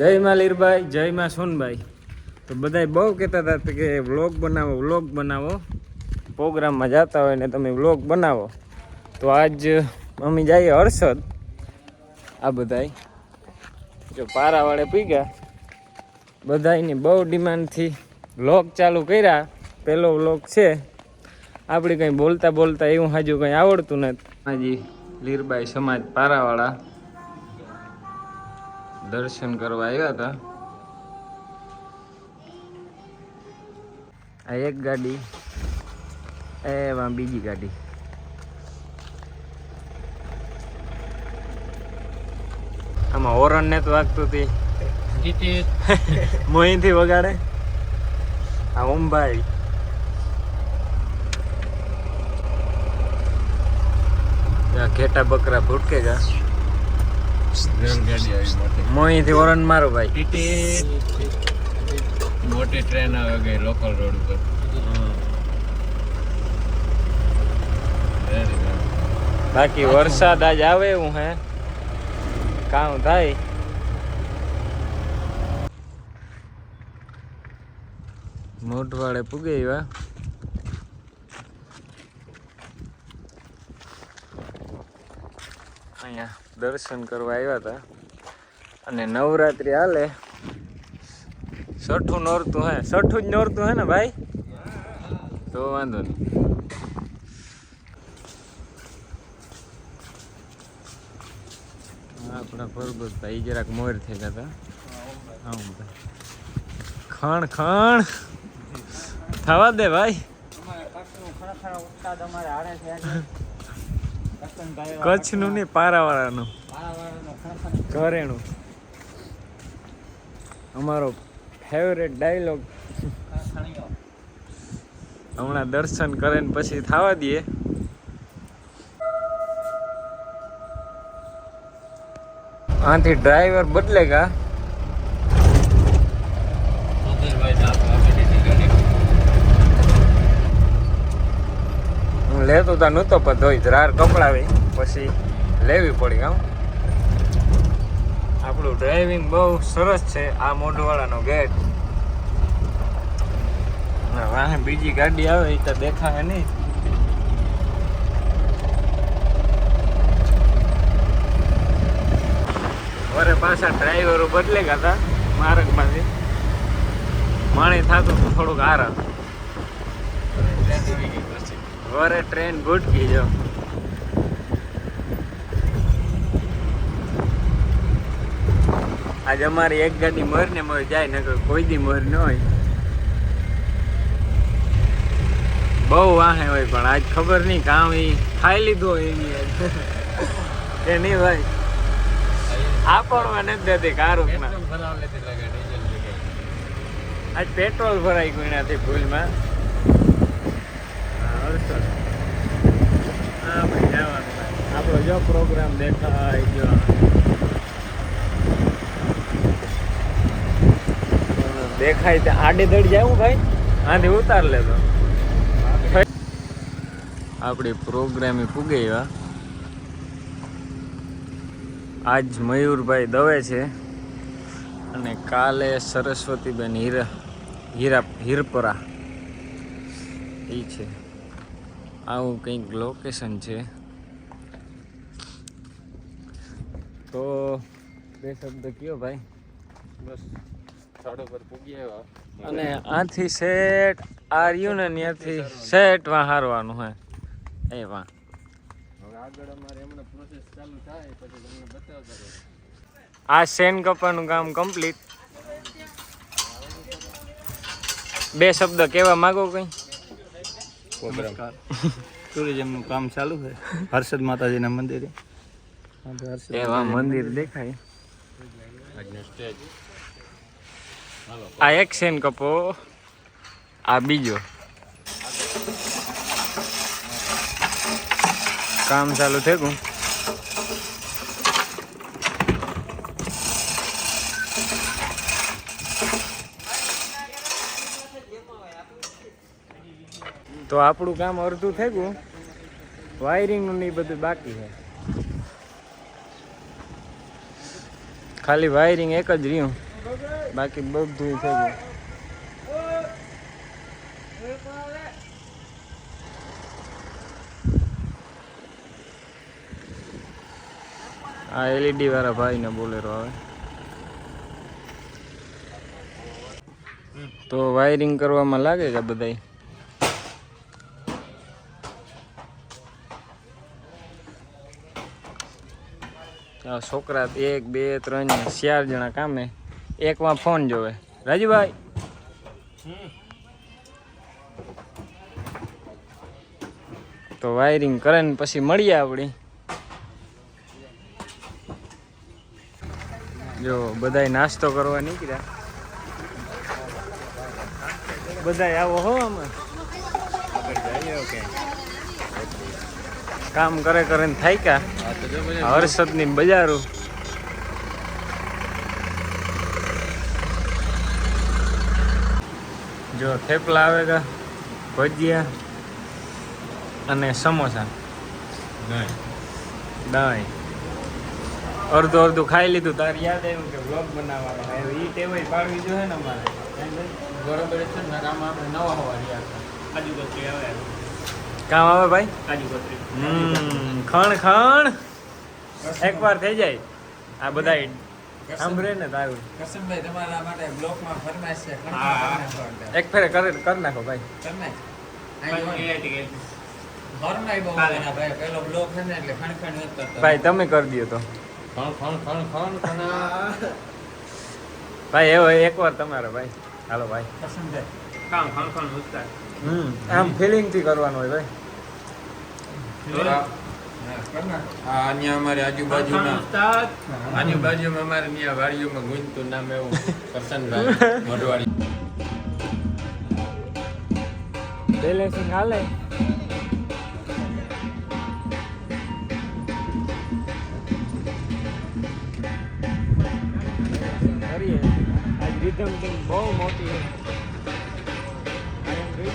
જય માં લીરભાઈ જય માં સોનભાઈ તો બધાય બહુ કહેતા હતા કે વ્લોગ બનાવો વ્લોગ બનાવો. પ્રોગ્રામમાં જતા હોય ને તમે વ્લોગ બનાવો. તો આજ મમ્મી જઈએ હર્ષદ. આ બધાય. જો પારાવાળે પી ગયા બધાયની બહુ ડિમાન્ડથી વ્લોગ ચાલુ કર્યા. પહેલો વ્લોગ છે. આપણે કંઈ બોલતા બોલતા એવું હાજુ કંઈ આવડતું નથી. હાજી લીરબાઈ સમાજ પારાવાળા. દર્શન કરવા આવ્યા હતા. આ એક ગાડી એમાં બીજી ગાડી. આમાં હોરન ને તો વાગતું હતી મોહીથી વગાડે. આ ઓમભાઈ. ઘેટા બકરા ભૂટકે મોટી મોહીથી હોરન મારો ભાઈ. મોટી ટ્રેન આવે ગઈ લોકલ રોડ ઉપર. બાકી વરસાદ આજ આવે એવું હે. કામ થાય. મોટવાડે પૂગે એવા. અહીંયા દર્શન કરવા આવ્યા હતા. અને નવરાત્રી હાલે. છઠ્ઠું નોરતું હે. છઠ્ઠું જ નોરતું હે ને ભાઈ? તો વાંધો નહીં. આપણા પરબત ભાઈ જરાક મોર થઈ ગયા હતા. ખણ ખણ. થવા દે ભાઈ. કચ્છનું નહીં પારાવાળાનું. ઘરેણું. અમારો ફેવરેટ ડાયલોગ હમણાં દર્શન કરે ને પછી થવા દઈએ. આથી ડ્રાઈવર બદલેગા લેતો તા નહોતો, પણ ધોઈ ધ્રાર કપડાવી, પછી લેવી પડી આમ આપણું ડ્રાઇવિંગ બહુ સરસ છે, આ મોઢવાળાનો ગેટ વાહે બીજી ગાડી આવે એ તો દેખાય નહીં. વરે પાછા ડ્રાઈવરો બદલે હતા માર્ગમાંથી. માણી થતું હતું થોડુંક આરામ ટ્રેન આવી ગઈ પછી વરે ટ્રેન ભૂટકી જો આજ અમારી એક ગાડી મર ને મર જાય નકર કોઈ દી મર ન હોય. બહુ વાહે હોય પણ આજ ખબર નહીં કામ એ ખાઈ લીધું હોય એની. કે નહીં ભાઈ? આ પણ નથી દેતી કારું આજ પેટ્રોલ ભરાઈ ગયું એનાથી ભૂલમાં હા, હર્ષદ. હા ભાઈ જવાનું ભાઈ. આપણો જો પ્રોગ્રામ દેખાય જો. દેખાય તે આડે દડી જાવું ભાઈ? આથી ઉતાર લેતો આપણી પ્રોગ્રામે પૂગે એવા આજ મયુરભાઈ દવે છે અને કાલે સરસ્વતીબેન હીરા હીરા હીરપરા. એ છે. આવું કંઈક લોકેશન છે. તો બે શબ્દ કયો ભાઈ? બસ સાડો પર પૂગી આવ્યા. અને આથી સેટ આ રહ્યું ને ત્યાંથી સેટમાં હારવાનું હે. એ વાં આગળ અમારે એમને પ્રોસેસ ચાલુ થાય પછી તમને બતાવતા આ સેન કપડાનું કામ કમ્પ્લીટ બે શબ્દ કહેવા માંગો કંઈ? નમસ્કાર. ટુરિઝમનું કામ ચાલુ છે. હર્ષદ માતાજીના મંદિરે. એવા મંદિર દેખાય. આ એક સેન કપો આ બીજો. કામ ચાલુ થઈ તો આપણું કામ અડધું થઈ ગયું વાયરિંગનું ને બધું બાકી છે. ખાલી વાયરિંગ એક જ રહ્યું. બાકી બધું થઈ ગયું આ એલઈડી વાળા ભાઈને બોલેરો આવે. તો વાયરિંગ કરવામાં લાગે છે બધાય? છોકરા એક, બે, ત્રણ ચાર જણા કામે. એકમાં ફોન જોવે. રાજુભાઈ તો વાયરિંગ કરે ને પછી મળીએ આપણી. જો, બધાય નાસ્તો કરવા નીકળ્યા. બધાય આવો હો આમાં. કામ કરે કરે ને થાક્યા હર્ષદની બજારો. જો થેપલા આવે કા? ભજીયા અને સમોસા. દહીં. અડધું અડધું ખાઈ લીધું. તાર યાદ આવ્યું કે વ્લોગ બનાવવાનો એ ટેવાય પાડવી જોઈએ ને અમારે. બરોબર છે ને આમાં આપણે નવા હોવા રહ્યા કાજુ આવે કામ આવે ભાઈ? ખણ ખણ. એકવાર થઈ જાય. આ બધા સાંભળે ને તારું. તમારા માટે બ્લોકમાં ફરમાઈશ છે. એક ફેરે કર કરી નાખો ભાઈ. ભાઈ. પેલો બ્લોક છે ને એટલે ખણ ખણ નથી કરતો. ભાઈ તમે કરી દો તો. ભાઈ એવો એકવાર તમારો ભાઈ. હાલો ભાઈ. કામ ખણ ખણ ઉસ્તાર હમ આમ ફિલિંગથી કરવાનું હોય ભાઈ. હા, કર નાખ. આ અહીંયા અમારી આજુબાજુના આજુબાજુમાં અમારે ત્યાં વાડીઓમાં ગુંજતું નામ એવું કરશનભાઈ મોઢવાડી. બેલેન્સિંગ હાલે. કરીએ. આજ રીધમ બહુ મોટી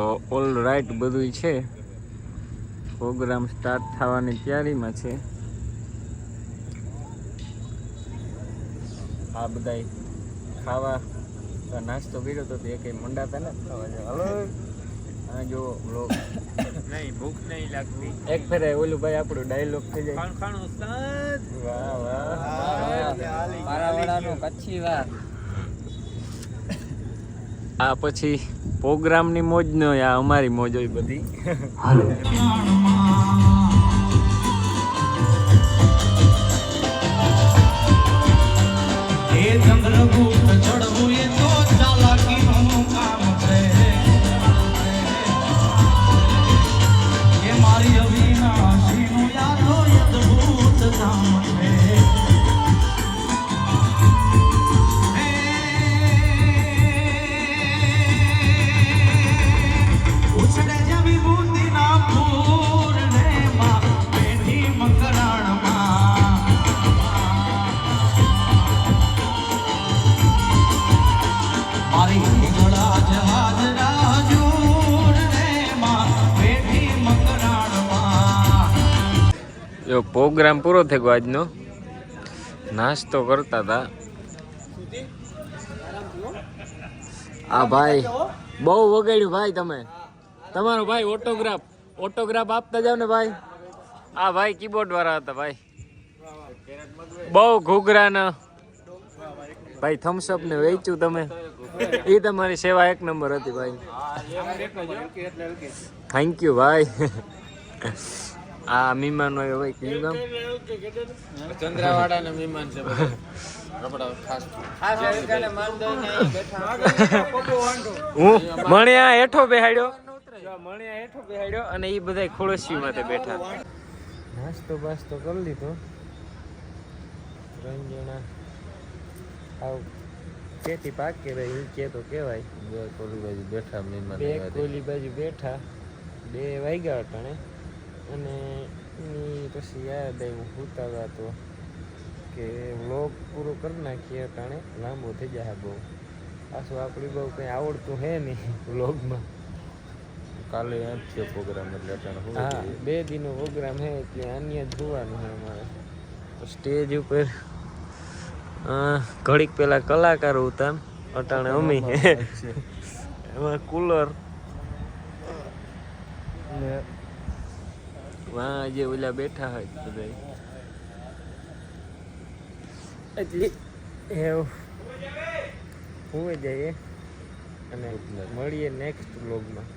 તો ઓલ રાઈટ બધું છે. પ્રોગ્રામ સ્ટાર્ટ થવાની તૈયારીમાં છે. આ બધા ખાવા નાસ્તો કર્યો તો એ કઈ મંડાતા ને ખાવા હલો? જો બ્લોગ નહીં ભૂખ નહીં લાગતી. એક ફેરે ઓલું ભાઈ આપણું ડાયલોગ થઈ જાય. ખણ વાહ વાહ. કચ્છી આ પછી પ્રોગ્રામની મોજ ન આ અમારી મોજ હોય બધી. જો પ્રોગ્રામ પૂરો થઈ ગયો આજનો? નાસ્તો કરતા હતા આ ભાઈ, બહુ વગાડ્યું ભાઈ તમે. તમારો ભાઈ ઓટોગ્રાફ ઓટોગ્રાફ આપતા જાવ ને ભાઈ. આ ભાઈ કીબોર્ડ વાળા હતા ભાઈ. બહુ ઘૂઘરાના. ભાઈ થમ્સઅપ ને વેચ્યું તમે. એ તમારી સેવા એક નંબર હતી ભાઈ. થેન્ક યુ ભાઈ. આ મીમાન હોય હોય કયું નામ? મહેમાન છે માનદો ને અહીં બેઠા. હું? મણિયા હેઠો બેહાડ્યો? મણિયા હેઠો બેહાડ્યો અને એ બધા ખોળસી માથે બેઠા. નાસ્તો બાસ્તો કરી લીધો. ત્રણ જણા આવ પાક ઊંચે તો કહેવાય. બે કોલી બાજુ બેઠા મહેમાન બે કોલી બાજુ બેઠા બે વાગ્યા અટાણે. અને એની પછી યાદ આવ્યું ઉતાવળા તો કે વ્લોગ પૂરો કરી નાખીએ અટાણે લાંબો થઈ જાય બહુ. પાછું આપણી બહુ કંઈ આવડતું હે નહીં વ્લોગમાં કાલે આજ છે પ્રોગ્રામ એટલે અત્યારે હા બે દિનનો પ્રોગ્રામ હે એટલે અન્ય જ જોવાનું છે અમારે. સ્ટેજ ઉપર ઘડીક પેલા કલાકારો હતા અટાણે અમી. એમાં કુલર વાં જે ઓલા બેઠા હોય બધા એટલે એવું હું જઈએ અને મળીએ નેક્સ્ટ વ્લોગમાં